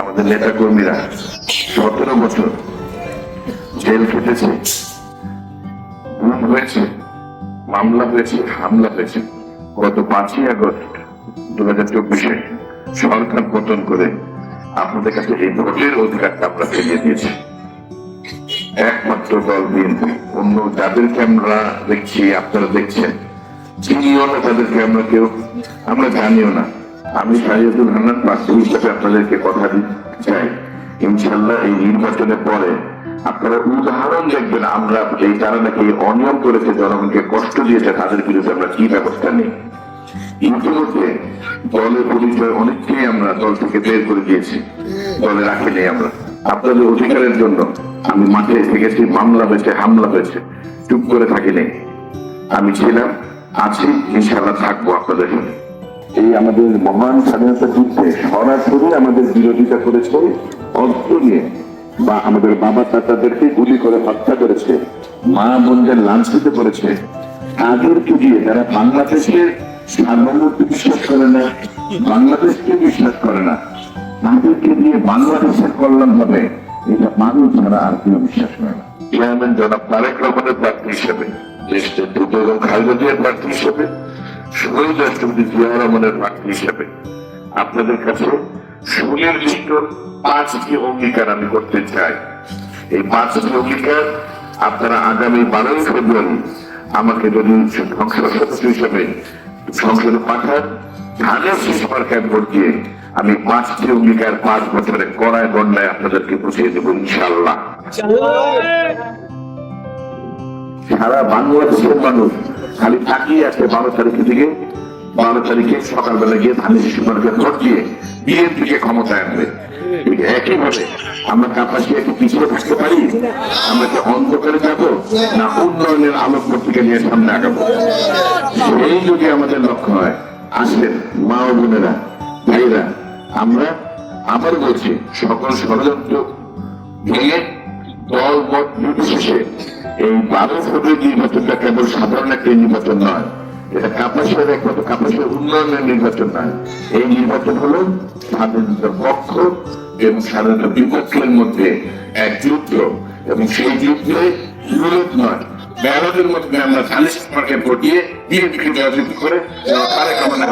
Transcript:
আমাদের নেতা কর্মীরা সতেরো বছর জেল খেটেছে, গুম হয়েছে, মামলা হয়েছে, হামলা হয়েছে। গত পাঁচই আগস্ট দু হাজার চব্বিশে সরকার পতন করে আপনাদের কাছে এই ভোটের অধিকারটা আমরা ফিরিয়ে দিয়েছি। একমাত্র দল বিএনপি। অন্য যাদেরকে আমরা দেখছি, আপনারা দেখছেন চিনিও না তাদেরকে আমরা কেউ, আমরা জানিও না। আমি শাহিদুল হান্নান প্রার্থী হিসেবে আপনাদেরকে কথা দিতে চাই। ইনশাল্লাহ এই নির্বাচনের পরে আপনারা উদাহরণ দেখবেন, আমরা এই যারা নাকি অনিয়ম করেছে, জনগণকে কষ্ট দিয়েছে, তাদের বিরুদ্ধে আমরা কি ব্যবস্থা নিই? ইতিমধ্যে দলের পরিচয় অনেককেই আমরা দল থেকে বের করে দিয়েছি। দলে আমরা। আপনাদের অধিকারের জন্য আমি মাঠে গেছি মামলা হয়েছে, হামলা হয়েছে। চুপ করে থাকিনি আমি ছিলাম, আছি ইনশাল্লাহ থাকব আপনাদের এই আমাদের মহান স্বাধীনতা যুদ্ধে সরাসরি আমাদের বিরোধিতা করেছে, অস্ত্র নিয়ে, বা আমাদের বাবা চাচাদেরকে গুলি করে হত্যা করেছে, মা বোনদের লাঞ্ছিত করেছে। তাদেরকে দিয়ে যারা বাংলাদেশের সার্বভৌমত্ব বিশ্বাস করে না, বাংলাদেশকে বিশ্বাস করে না, তাদেরকে দিয়ে বাংলাদেশের কল্যাণ হবে, এটা মানুষ ছাড়া আর কেউ বিশ্বাস করে না। চেয়ারম্যান জনাব তারেক রহমানের প্রার্থী হিসেবে দেশের দ্রুত এবং খালেদা জিয়ার প্রার্থী হিসেবে শহীদ রাষ্ট্রপতি রহমানের হিসেবে আপনাদের কাছে সুনির্দিষ্ট পাঁচটি অঙ্গীকার আমি করতে চাই এই পাঁচটি অঙ্গীকার আপনারা আগামী বারোই ফেব্রুয়ারি আমাকে যদি সংসদ সদস্য হিসেবে সংসদে পাঠান দিয়ে আমি পাঁচটি অঙ্গীকার পাঁচ বছরে কড়ায় গন্ডায় আপনাদেরকে বুঝিয়ে দেবো ইনশাল্লাহ সারা বাংলাদেশের মানুষ খালি তাকিয়ে আছে বারো তারিখে থেকে বারো তারিখে সকালবেলা গিয়ে ধানের ভোট দিয়ে বিএনপিকে ক্ষমতায় আনবে। যদি আমাদের লক্ষ্য হয় মা বোনেরা ভাইরা আমরা আবার বলছি, সকল ষড়যন্ত্র দল মত নির্বিশেষে এই বারো ফেব্রুয়ারি নির্বাচনটা কেবল সাধারণ একটা নির্বাচন নয়, এটা কাপাসের একমাত্র, কাপাসের উন্নয়নের নির্বাচন নয়। এই নির্বাচন হলো স্বাধীনতার পক্ষ এবং স্বাধীনতার বিপক্ষের মধ্যে এক যুদ্ধ। এবং সেই যুদ্ধে বিরোধ নয় ব্যালটের মধ্যে আমরা ধানের মার্কে ভোটিয়ে বিএনপিকে জয়যুক্ত করে তারেক আমাদের